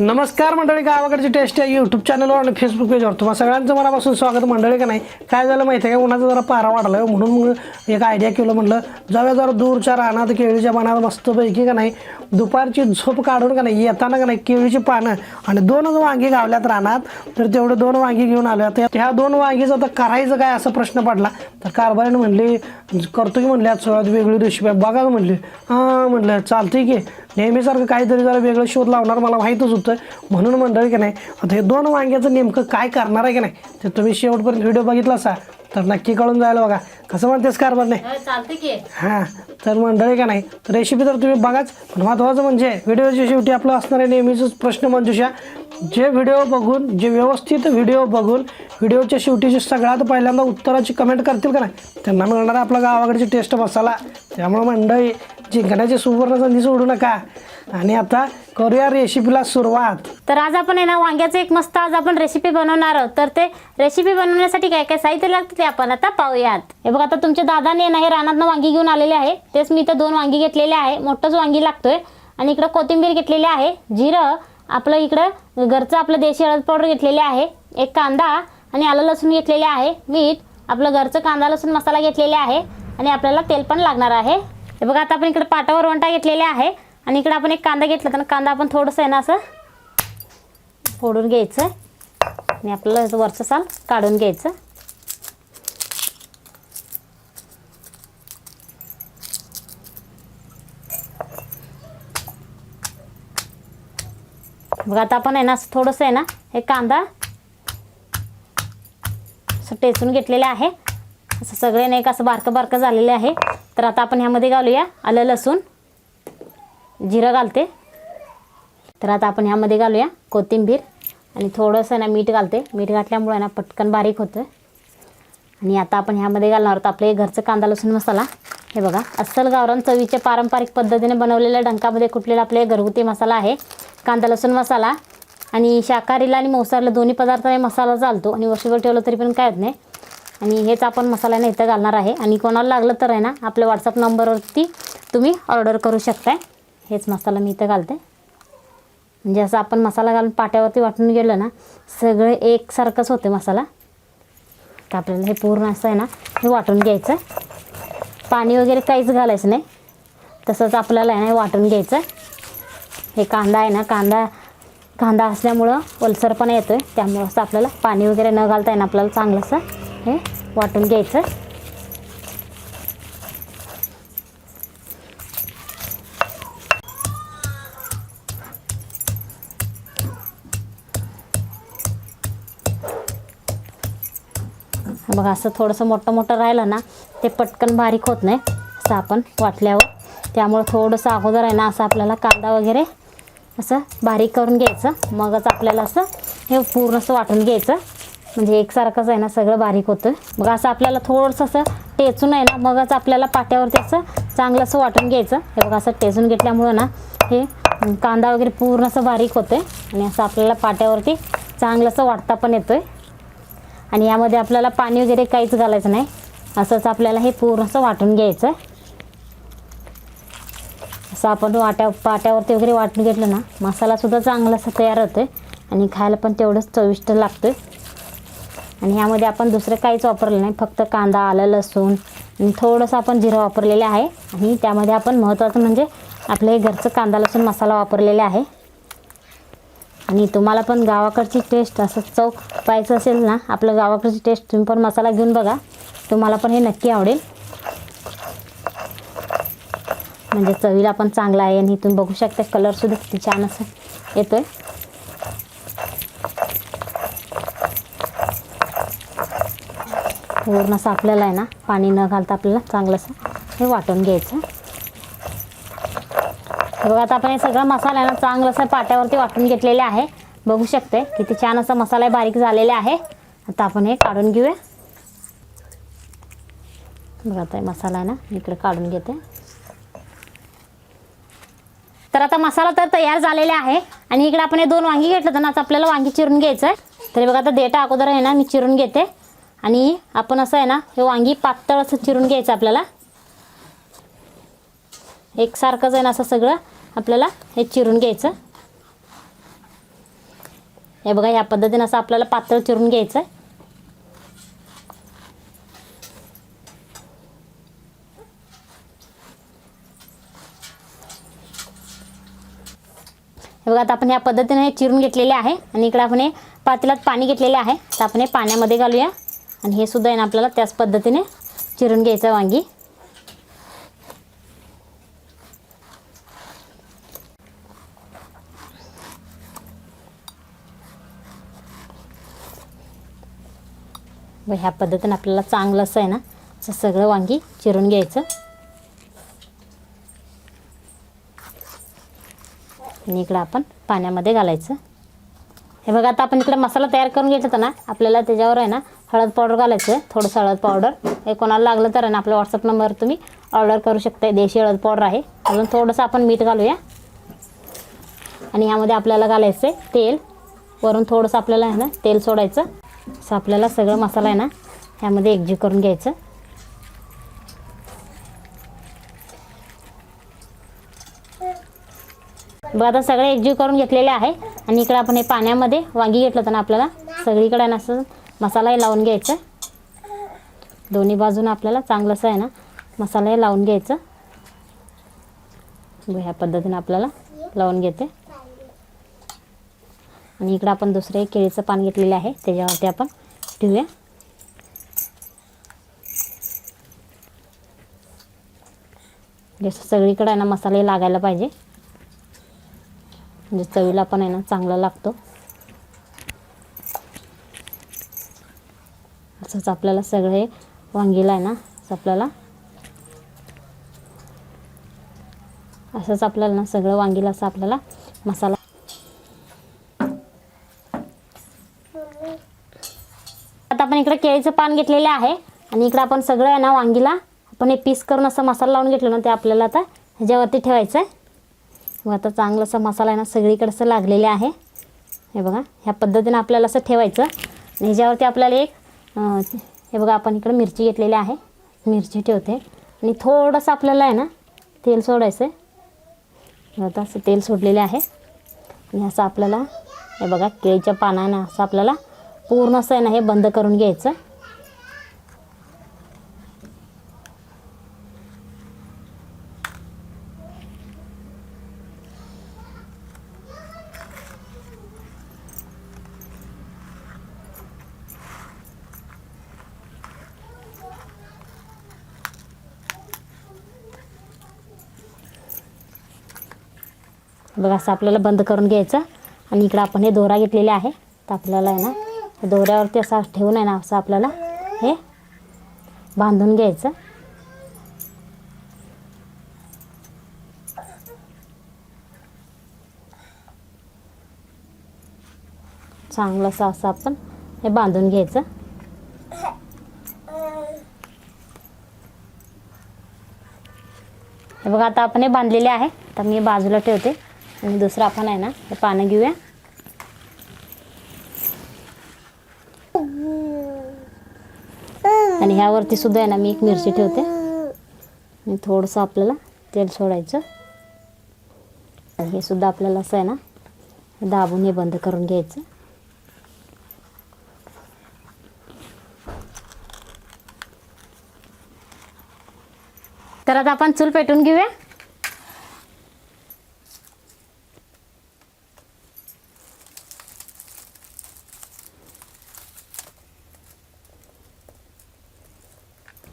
नमस्कार मंडळी गावाकडची टेस्ट आहे यूट्यूब चॅनलवर आणि फेसबुक पेजवर तुम्हाला सगळ्यांचं मनापासून स्वागत मंडळी का नाही? काय झालं माहिती आहे का? उन्हाचा जरा पारा वाढला म्हणून मग एक आयडिया केलं म्हटलं जाऊया जरा दूरच्या रानात केळीच्या पानात मस्तपैकी का नाही? दुपारची झोप काढून का नाही येताना का नाही केळीची पानं आणि दोनच वांगी गावल्यात रानात. तर तेवढे दोन वांगी घेऊन आलो आता ह्या दोन वांगीचं आता करायचं काय असा प्रश्न पडला. तर कारभारीनं म्हणली करतो की म्हणले आज सगळ्यात वेगळी रेसिपी बघा म्हणले म्हणली. हां म्हणलं चालतंय की. नेहमीसारखं काहीतरी जरा वेगळं शोध लावणार मला माहीतच होतं. म्हणून मंडळी की नाही आता हे दोन वांग्याचं नेमकं काय करणार आहे की नाही ते तुम्ही शेवटपर्यंत व्हिडिओ बघितला असा तर नक्की कळून जायला बघा. कसं म्हणतेस कारभार नाही हां तर मंडळी का नाही रेसिपी तर तुम्ही बघाच पण महत्त्वाचं म्हणजे व्हिडिओच्या शेवटी आपलं असणारे नेहमीच प्रश्न मंजुषा. जे व्हिडिओ बघून जे व्यवस्थित व्हिडिओ बघून व्हिडिओच्या शेवटी जे सगळ्यात पहिल्यांदा उत्तराची कमेंट करतील का नाही त्यांना मिळणार आहे आपला गावाकडची टेस्ट मसाला. त्यामुळे मंडळी जिंकण्याची सुवर्ण संधी सोडू नका. आणि आता करूया रेसिपीला सुरुवात. तर आज आपण आहे ना वांग्याचं एक मस्त आज आपण रेसिपी बनवणार आहोत. तर ते रेसिपी बनवण्यासाठी काय काय साहित्य लागतं ते आपण आता पाहूयात. हे बघा आता तुमच्या दादाने ना हे रानातनं वांगी घेऊन आलेले आहे. तेच मी इथं दोन वांगी घेतलेले आहे. मोठंच वांगी लागतोय. आणि इकडं कोथिंबीर घेतलेली आहे. जिरं आपलं इकडं घरचं आपलं देशी हळद पावडर घेतलेले आहे. एक कांदा आणि आलं लसूण घेतलेले आहे. मीठ आपलं घरचं कांदा लसूण मसाला घेतलेले आहे. आणि आपल्याला तेल पण लागणार आहे. हे बघा आता आपण इकडे पाटावर वंटा घेतलेले आहे. आणि इकडे आपण एक कांदा घेतला तर कांदा आपण थोडंसं आहे ना असं फोडून घ्यायचं. आणि आपल्याला वरचं साल काढून घ्यायचं. बघा आता आपण आहे ना असं थोडंसं आहे ना हे कांदा असं टेचून घेतलेलं आहे. असं सगळे नाही का असं बारकं बारकं झालेलं आहे. तर आता आपण ह्यामध्ये घालूया आलं लसूण. जिरं घालते. तर आता आपण ह्यामध्ये घालूया कोथिंबीर. आणि थोडंसं ना मीठ घालते. मीठ घातल्यामुळे ना पटकन बारीक होतं. आणि आता आपण ह्यामध्ये घालणार आहोत आपले घरचं कांदा लसूण मसाला. हे बघा अस्सल गावरान चवीच्या पारंपरिक पद्धतीने बनवलेल्या डंकामध्ये कुटलेला आपले घरगुती मसाला आहे. कांदा लसूण मसाला आणि शाकाहारीला आणि मौसारीला दोन्ही पदार्थाने मसाला चालतो. आणि वर्षभर ठेवलं तरी पण काय होत नाही. आणि हेच आपण मसाल्याने इथं घालणार आहे. आणि कोणाला लागलं तर आहे ना आपल्या व्हॉट्सअप नंबरवरती तुम्ही ऑर्डर करू शकताय. हेच मसाला मी इथं घालते. म्हणजे असं आपण मसाला घालून पाट्यावरती वाटून गेलं ना सगळे एकसारखंच होते मसाला. तर आपल्याला हे पूर्ण असं आहे ना हे वाटून घ्यायचं पाणी वगैरे काहीच घालायचं नाही. तसंच आपल्याला आहे ना हे वाटून घ्यायचं हे कांदा आहे ना कांदा कांदा असल्यामुळं ओलसरपणा येतो आहे त्यामुळं असं आपल्याला पाणी वगैरे न घालता आहे ना आपल्याला चांगलंसं हे? वाटून घ्यायचं. बघा असं थोडंसं मोठं मोठं राहिलं ना ते पटकन बारीक होत नाही असं आपण वाटल्यावर. त्यामुळं थोडंसं अगोदर आहे ना असं आपल्याला कांदा वगैरे असं बारीक करून घ्यायचं. मगच आपल्याला असं हे पूर्णसं वाटून घ्यायचं. म्हणजे एकसारखंच आहे ना सगळं बारीक होतं. मग असं आपल्याला थोडंसं असं टेचून आहे ना मगच आपल्याला पाट्यावरती असं चांगलं असं वाटून घ्यायचं. हे बघा असं टेचून घेतल्यामुळं ना हे कांदा वगैरे पूर्ण असं बारीक होतं आणि असं आपल्याला पाट्यावरती चांगलं असं वाटता पण येतो आहे आणि यामध्ये आपल्याला पाणी वगैरे काहीच घालायचं नाही. असंच आपल्याला हे पूर्ण असं वाटून घ्यायचं. असं आपण वाट्या पाट्यावरती वगैरे वाटून घेतलं ना मसालासुद्धा चांगला तयार होतो आहे आणि खायला पण तेवढंच चविष्ट लागतो आहे आणि ह्यामध्ये आपण दुसरं काहीच वापरलं नाही. फक्त कांदा आलं लसूण आणि थोडंसं आपण जिरं वापरलेलं आहे. आणि त्यामध्ये आपण महत्त्वाचं म्हणजे आपलं हे घरचं कांदा लसूण मसाला वापरलेला आहे. आणि तुम्हाला पण गावाकडची टेस्ट असं चव पाहायचं असेल ना आपलं गावाकडची टेस्ट तुम्ही पण मसाला घेऊन बघा. तुम्हाला पण हे नक्की आवडेल. म्हणजे चवीला पण चांगला आहे आणि तुम्ही बघू शकता कलरसुद्धा किती छान असं येतो आहे पूर्ण असं आपल्याला आहे ना? पाणी न घालता आपल्याला चांगलं असं हे वाटून घ्यायचं. बघा आता आपण हे सगळा मसाला आहे ना चांगलंसं पाट्यावरती वाटून घेतलेले आहे. बघू शकते किती छान असा मसाला बारीक झालेला आहे. आता आपण हे काढून घेऊया. बघा आता हे मसाला आहे ना इकडे काढून घेते. तर आता मसाला तर तयार झालेला आहे. आणि इकडे आपण हे दोन वांगी घेतलं तर ना आता आपल्याला वांगी चिरून घ्यायचं आहे तरी बघा आता डेटा अगोदर आहे ना मी चिरून घेते. आणि आपण असं आहे ना हे वांगी पातळ असं चिरून घ्यायचं आपल्याला. एकसारखंच आहे ना असं सगळं आपल्याला हे चिरून घ्यायचं. हे बघा ह्या पद्धतीनं असं आपल्याला पातळ चिरून घ्यायचं आहे हे बघा आता आपण ह्या पद्धतीने हे चिरून घेतलेले आहे आणि इकडे आपण हे पातेलात पाणी घेतलेले आहे. तर आपण हे पाण्यामध्ये घालूया. आणि हे सुद्धा आहे ना आपल्याला त्याच पद्धतीने चिरून घ्यायचं वांगी. व ह्या पद्धतीने आपल्याला चांगलं असं आहे ना असं सगळं वांगी चिरून घ्यायचं. आणि इकडं आपण पाण्यामध्ये घालायचं. हे बघा आता आपण इकडे मसाला तयार करून घ्यायचा होता ना आपल्याला त्याच्यावर आहे ना हळद पावडर घालायचं आहे थोडंसं हळद पावडर. हे कोणाला लागलं तर आहे ना आपल्या व्हॉट्सअप नंबर तुम्ही ऑर्डर करू शकता देशी हळद पावडर आहे. अजून थोडंसं आपण मीठ घालूया. आणि ह्यामध्ये आपल्याला घालायचं आहे तेल. वरून थोडंसं आपल्याला आहे ना तेल सोडायचं. असं आपल्याला सगळं मसाला आहे ना ह्यामध्ये एकजीव करून घ्यायचं. बघा आता सगळे एकजीव करून घेतलेले आहे. आणि इकडं आपण हे पाण्यामध्ये वांगी घेतलं होतं ना आपल्याला सगळीकडे ना असं मसालाही लावून घ्यायचं. दोन्ही बाजूनं आपल्याला चांगलंसं आहे ना मसालाही लावून घ्यायचं. ह्या पद्धतीनं आपल्याला लावून घेते. आणि इकडं आपण दुसरे केळीचं पान घेतलेलं आहे त्याच्यावरती आपण ठेवूया. जसं सगळीकडे आहे ना मसाले लागायला पाहिजे. म्हणजे चवीला पण आहे ना चांगला लागतो. असंच आपल्याला सगळे वांगीला आहे ना आपल्याला. असंच आपल्याला ना सगळं वांगीला असं आपल्याला मसाला. आता आपण इकडे केळीचं पान घेतलेलं आहे आणि इकडे आपण सगळं आहे ना वांगीला आपण हे पीस करून असं मसाला लावून घेतलं ना ते आपल्याला आता ह्याच्यावरती ठेवायचं आहे. मग आता चांगलासा असा मसाला आहे ना सगळीकडचं लागलेले आहे. हे बघा ह्या पद्धतीनं आपल्याला असं ठेवायचं. आणि ह्याच्यावरती आपल्याला एक हे बघा आपण इकडं मिरची घेतलेली आहे. मिरची ठेवते. आणि थोडंसं आपल्याला आहे ना तेल सोडायचं आहे. आता असं तेल सोडलेले आहे. आणि असं आपल्याला हे बघा केळीच्या पानानं असं आपल्याला पूर्ण असं आहे ना हे बंद करून घ्यायचं. बघा असं आपल्याला बंद करून घ्यायचं. आणि इकडं आपण हे दोरा घेतलेले आहे. तर आपल्याला आहे ना दोऱ्यावरती असा ठेवून आहे ना असं आपल्याला हे बांधून घ्यायचं. चांगलं असं असं आपण हे बांधून घ्यायचं. हे बघा आता आपण हे बांधलेले आहे. तर मी बाजूला ठेवते. आणि दुसरं आपण आहे ना हे पानं घेऊया. आणि ह्यावरती सुद्धा आहे ना मी एक मिरची ठेवते. आणि थोडंसं आपल्याला तेल सोडायचं. आणि हे सुद्धा आपल्याला असं आहे ना दाबून हे बंद करून घ्यायचं. तर आता आपण चूल पेटून घेऊया.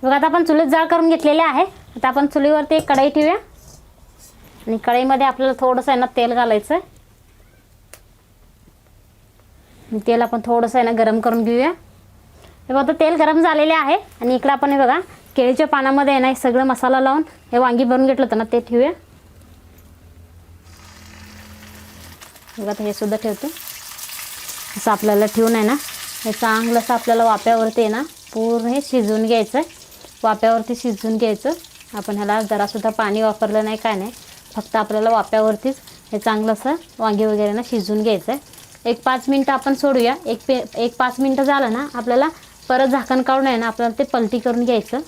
बघा आता आपण चुलीत जाळ करून घेतलेले आहे. आता आपण चुलीवरती एक कढई ठेवूया. आणि कढईमध्ये आपल्याला थोडंसं आहे ना तेल घालायचं आहे तेल आपण थोडंसं आहे ना गरम करून घेऊया. हे बघा तेल गरम झालेले आहे. आणि इकडं आपण हे बघा केळीच्या पानामध्ये आहे ना हे सगळं मसाला लावून हे वांगी भरून घेतलं होतं ना ते ठेवूया. बघा हे सुद्धा ठेवते. असं आपल्याला ठेवून आहे ना हे चांगलं असं आपल्याला वाप्यावरती आहे ना पूर्ण हे शिजवून घ्यायचं आहे वाप्यावरती शिजवून घ्यायचं. आपण ह्याला जरासुद्धा पाणी वापरलं नाही काय नाही. फक्त आपल्याला वाप्यावरतीच हे चांगलं असं वांगी वगैरे ना शिजवून घ्यायचं आहे. एक पाच मिनटं आपण सोडूया. एक पे एक पाच मिनटं झालं ना आपल्याला परत झाकण काढून आहे ना आपल्याला ते पलटी करून घ्यायचं.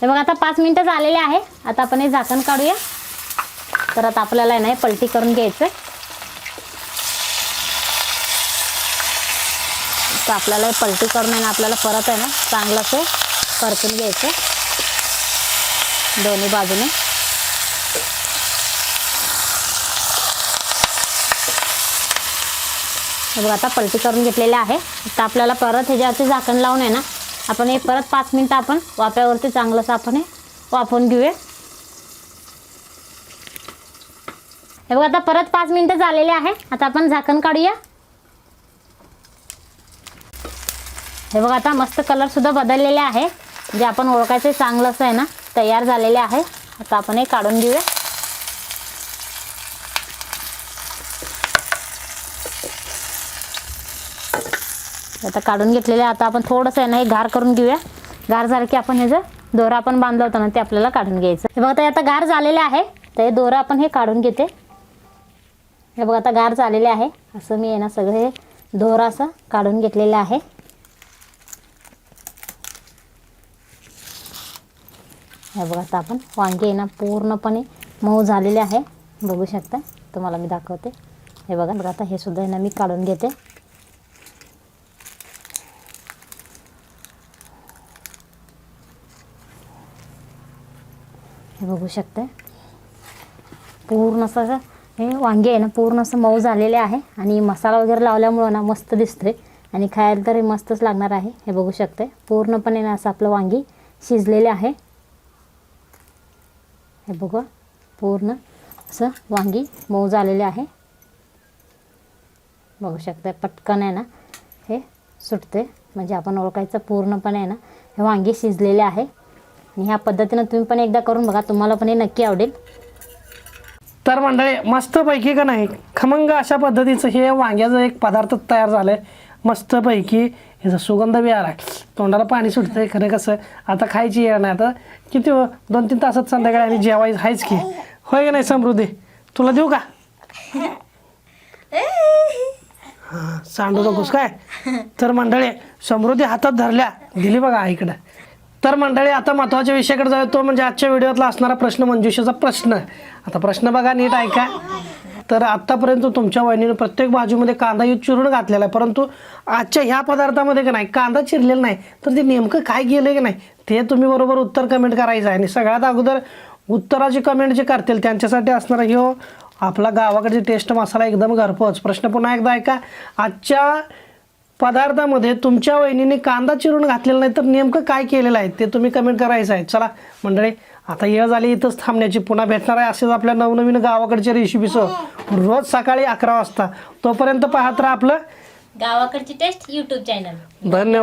तर मग आता पाच मिनटं झालेले आहे. आता आपण हे झाकण काढूया. परत आपल्याला आहे ना पलटी करून घ्यायचं. तर आपल्याला पलटी करून आहे ना आपल्याला परत आहे ना चांगलं असं परतून घ्यायचं. दोन्ही बाजूने. बघा आता पलटी करून घेतलेले आहे. तर आपल्याला परत ह्याच्यावरती झाकण लावून आहे ना आपण हे परत पाच मिनटं आपण वाफ्यावरती चांगलंसं आपण हे वाफवून घेऊया. हे बघा आता परत पाच मिनटं झालेले आहे. आता आपण झाकण काढूया. हे बघा आता मस्त कलरसुद्धा बदललेले आहे. जे आपण ओळखायचं चांगलं असं आहे ना तयार झालेले आहे. आता आपण हे काढून घेऊया. आता काढून घेतलेले आता आपण थोडंसं आहे ना हे गार करून घेऊया. गार झालं की आपण ह्याचं दोरा आपण बांधलं होतं ना ते आपल्याला काढून घ्यायचं. हे बघा आता आता गार झालेले आहे. तर हे दोरा आपण हे काढून घेते. हे बघा आता गार झालेले आहे. असं मी आहे ना सगळं हे दोरा असं काढून घेतलेलं आहे. हे बघा आता आपण वांगे आहे ना पूर्णपणे मऊ झालेले आहे. बघू शकता तुम्हाला मी दाखवते. हे बघा बघा आता हे सुद्धा आहे ना मी काढून घेते. हे बघू शकता पूर्ण असं हे वांगे आहे ना पूर्ण असं मऊ झालेले आहे. आणि मसाला वगैरे लावल्यामुळं ना मस्त दिसतोय. आणि खायला तर हे मस्तच लागणार आहे. हे बघू शकते पूर्णपणे ना असं आपलं वांगी शिजलेले आहे. हे बघा पूर्ण असं वांगी मऊ झालेले आहे. बघू शकता पटकन आहे ना हे सुटते म्हणजे आपण ओळखायचं पूर्णपणे आहे ना हे वांगी शिजलेले आहे. आणि ह्या पद्धतीनं तुम्ही पण एकदा करून बघा. तुम्हाला पण हे नक्की आवडेल. तर मंडळी मस्तपैकी का नाही? खमंग अशा पद्धतीचं हे वांग्याचं एक पदार्थ तयार झालं आहे मस्तपैकी ह्याचा सुगंध बी आला तोंडाला पाणी सुटतंय खरं कसं? आता खायची येणार नाही आता. किती हो? दोन तीन तासात संध्याकाळी आणि जेवाय आहेच की. होय का नाही समृद्धी? तुला देऊ का? हां सांडू नकोस काय? तर मंडळी समृद्धी हातात धरल्या. दिली बघा आईकडं. तर मंडळी आता महत्त्वाच्या विषयाकडे जाऊ तो म्हणजे आजच्या व्हिडिओतला असणारा प्रश्न मंजुषाचा प्रश्न. आता प्रश्न बघा नीट ऐका. तर आत्तापर्यंत तुमच्या वहिनीने प्रत्येक बाजूमध्ये कांदा ही चिरून घातलेला आहे. परंतु आजच्या ह्या पदार्थामध्ये का नाही कांदा चिरलेला नाही. तर ते नेमकं काय गेलं की नाही ते तुम्ही बरोबर उत्तर कमेंट करायचं आहे. आणि सगळ्यात अगोदर उत्तराची कमेंट जे करतील त्यांच्यासाठी असणारा ह्यो आपला गावाकडची टेस्ट मसाला एकदम घरपोच. प्रश्न पुन्हा एकदा ऐका. आजच्या पदार्थामध्ये तुमच्या वहिनीने कांदा चिरून घातलेला नाही तर नेमकं काय केलेलं आहे ते तुम्ही कमेंट करायचं आहे. चला मंडळी आता येळ झाली इथंच थांबण्याची पुन्हा भेटणार आहे असेच आपल्या नवनवीन गावाकडच्या रेसिपीसह रोज सकाळी अकरा वाजता. तोपर्यंत पाहत राहा आपलं गावाकडची टेस्ट यूट्यूब चॅनल धन्यवाद.